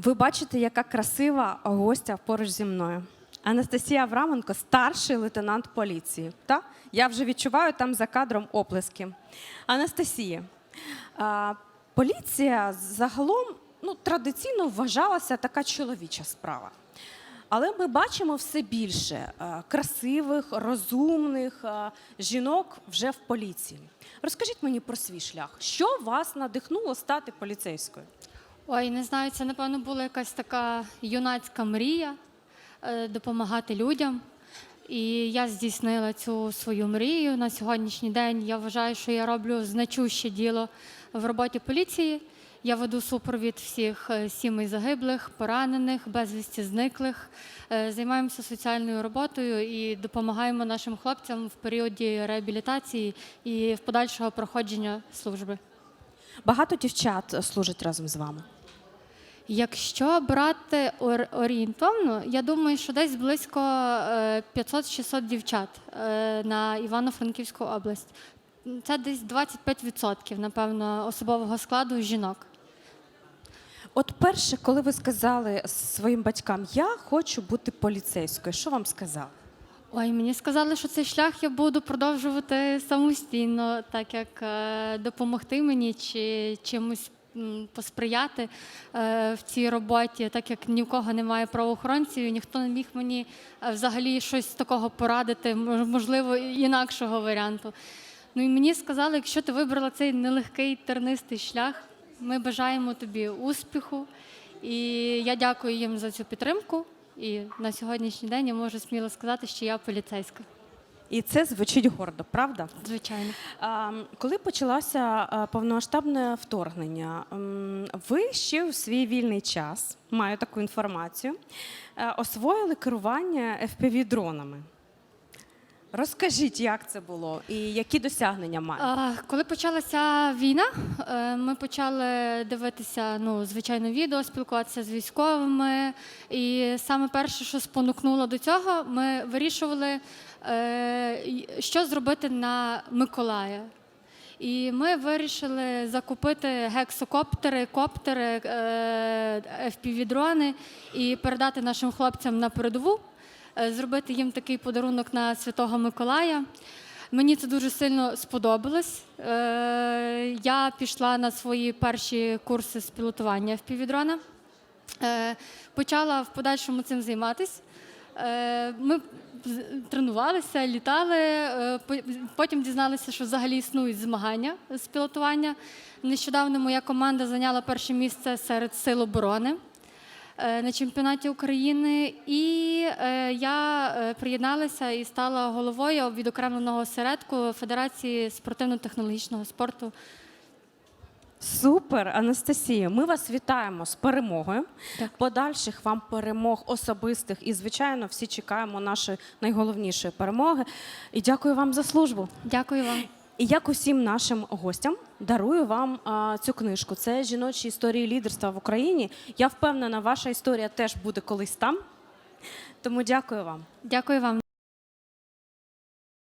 Ви бачите, яка красива гостя поруч зі мною. Анастасія Авраменко, старший лейтенант поліції. Та? Я вже відчуваю там за кадром оплески. Анастасія, поліція загалом ну, традиційно вважалася така чоловіча справа. Але ми бачимо все більше красивих, розумних жінок вже в поліції. Розкажіть мені про свій шлях. Що вас надихнуло стати поліцейською? Ой, не знаю, це напевно була якась така юнацька мрія е, допомагати людям. І я здійснила цю свою мрію на сьогоднішній день. Я вважаю, що я роблю значуще діло в роботі поліції. Я веду супровід всіх е, сімей загиблих, поранених, безвісті зниклих. Е, Займаємося соціальною роботою і допомагаємо нашим хлопцям в періоді реабілітації і в подальшого проходження служби. Багато дівчат служать разом з вами. Якщо брати орієнтовно, я думаю, що десь близько е, 500-600 дівчат е, на Івано-Франківську область. Це десь 25%, напевно, особового складу жінок. От перше, коли ви сказали своїм батькам, я хочу бути поліцейською, що вам сказали? Ой, мені сказали, що цей шлях я буду продовжувати самостійно, так як е, допомогти мені чи чимось посприяти е, в цій роботі, так як ні в кого немає правоохоронців, і ніхто не міг мені е, взагалі щось такого порадити, можливо, інакшого варіанту. Ну і мені сказали, якщо ти вибрала цей нелегкий тернистий шлях, ми бажаємо тобі успіху. І я дякую їм за цю підтримку. І на сьогоднішній день я можу сміло сказати, що я поліцейська. І це звучить гордо, правда? Звичайно. Коли почалося повномасштабне вторгнення, ви ще у свій вільний час, маю таку інформацію, освоїли керування FPV-дронами. Розкажіть, як це було і які досягнення маєте? Коли почалася війна, е, ми почали дивитися, ну, звичайно, відео, спілкуватися з військовими. І саме перше, що спонукнуло до цього, ми вирішували, е, що зробити на Миколая. І ми вирішили закупити гексокоптери, коптери, FPV-дрони і передати нашим хлопцям на передову, е, зробити їм такий подарунок на Святого Миколая. Мені це дуже сильно сподобалось. Е, Я пішла на свої перші курси з пілотування FPV-дрона. Е, Почала в подальшому цим займатися. Е, Ми тренувалися, літали. е, Потім дізналися, що взагалі існують змагання з пілотування. Нещодавно моя команда зайняла перше місце серед сил оборони е, на чемпіонаті України. І е, я е, приєдналася і стала головою відокремленого осередку Федерації спортивно-технологічного спорту. Супер, Анастасія. Ми вас вітаємо з перемогою. Так. Подальших вам перемог особистих. І, звичайно, всі чекаємо нашої найголовнішої перемоги. І дякую вам за службу. Дякую вам. І як усім нашим гостям дарую вам а, цю книжку. Це жіночі історії лідерства в Україні. Я впевнена, ваша історія теж буде колись там. Тому дякую вам. Дякую вам.